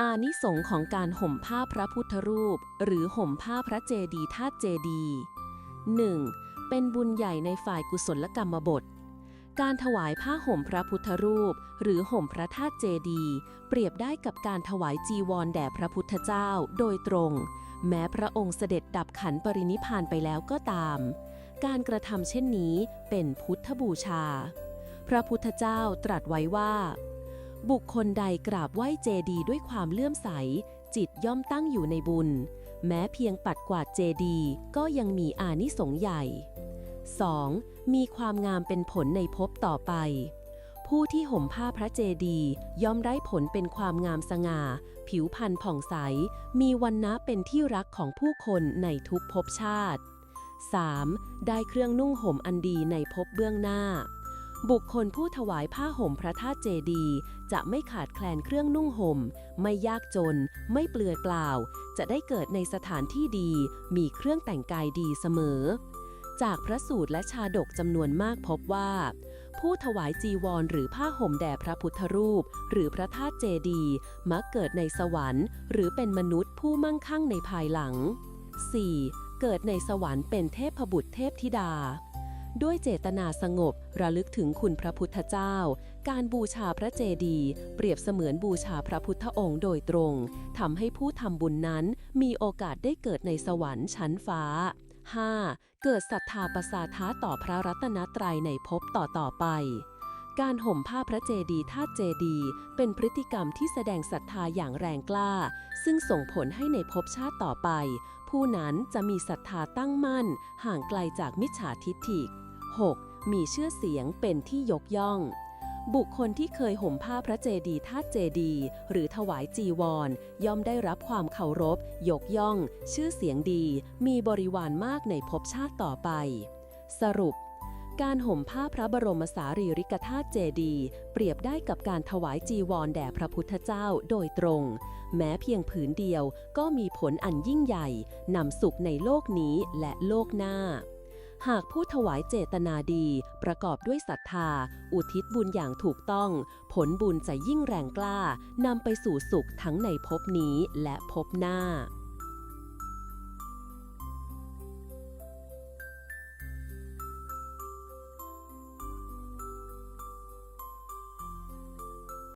อานิสงส์ของการห่มผ้าพระพุทธรูป หรือห่มผ้าพระเจดีย์ธาตุเจดีย์ 1. เป็นบุญใหญ่ในฝ่ายกุศลกรรมบท การถวายผ้าห่มพระพุทธรูป หรือห่มพระธาตุเจดีย์เปรียบได้กับการถวายจีวรแด่พระพุทธเจ้าโดยตรง แม้พระองค์เสด็จดับขันปรินิพานไปแล้วก็ตาม การกระทำเช่นนี้เป็นพุทธบูชา พระพุทธเจ้าตรัสไว้ว่า บุคคลใดกราบไหว้เจดีย์ด้วยความเลื่อมใส จิตย่อมตั้งอยู่ในบุญ แม้เพียงปัดกวาดเจดีย์ก็ยังมีอานิสงส์ใหญ่ 2. มีความงามเป็นผลในภพต่อไป ผู้ที่ห่มผ้าพระเจดีย์ย่อมได้ผลเป็นความงามสง่า ผิวพรรณผ่องใส มีวันนะเป็นที่รักของผู้คนในทุกภพชาติ 3. ได้เครื่องนุ่งห่มอันดีในภพเบื้องหน้า บุคคลผู้ถวายผ้าห่มพระธาตุเจดี จะไม่ขาดแคลนเครื่องนุ่งห่ม ไม่ยากจน ไม่เปลือยเปล่า จะได้เกิดในสถานที่ดี มีเครื่องแต่งกายดีเสมอ จากพระสูตรและชาดกจำนวนมากพบว่า ผู้ถวายจีวรหรือผ้าห่มแด่พระพุทธรูป หรือพระธาตุเจดี มักเกิดในสวรรค์ หรือเป็นมนุษย์ผู้มั่งคั่งในภายหลัง 4. เกิดในสวรรค์เป็นเทพบุตรเทพธิดา ด้วยเจตนาสงบระลึกถึงคุณพระพุทธเจ้า การบูชาพระเจดีย์เปรียบเสมือนบูชาพระพุทธองค์โดยตรงทำให้ผู้ทำบุญนั้นมีโอกาสได้เกิดในสวรรค์ชั้นฟ้า 5. เกิดศรัทธาประสาท้าต่อพระรัตนตรัยในภพต่อต่อๆไปการห่มผ้าพระเจดีย์ธาตุเจดีย์เป็นพฤติกรรมที่แสดงศรัทธาอย่างแรงกล้า ซึ่งส่งผลให้ในภพชาติต่อไป ผู้นั้นจะมีศรัทธาตั้งมั่น ห่างไกลจากมิจฉาทิฐิ 6. มีชื่อเสียงเป็นที่ยกย่อง บุคคลที่เคยห่มผ้าพระเจดีย์ธาตุเจดีย์หรือถวายจีวร ย่อมได้รับความเคารพ ยกย่อง ชื่อเสียงดี มีบริวารมากในภพชาติต่อไป สรุปการห่มผ้าพระบรมสารีริกธาตุเจดีย์เปรียบได้กับการถวายจีวรแด่พระพุทธเจ้าโดยตรง แม้เพียงผืนเดียวก็มีผลอันยิ่งใหญ่นำสุขในโลกนี้และโลกหน้า หากผู้ถวายเจตนาดี ประกอบด้วยศรัทธา อุทิศบุญอย่างถูกต้อง ผลบุญจะยิ่งแรงกล้านำไปสู่สุขทั้งในภพนี้และภพหน้า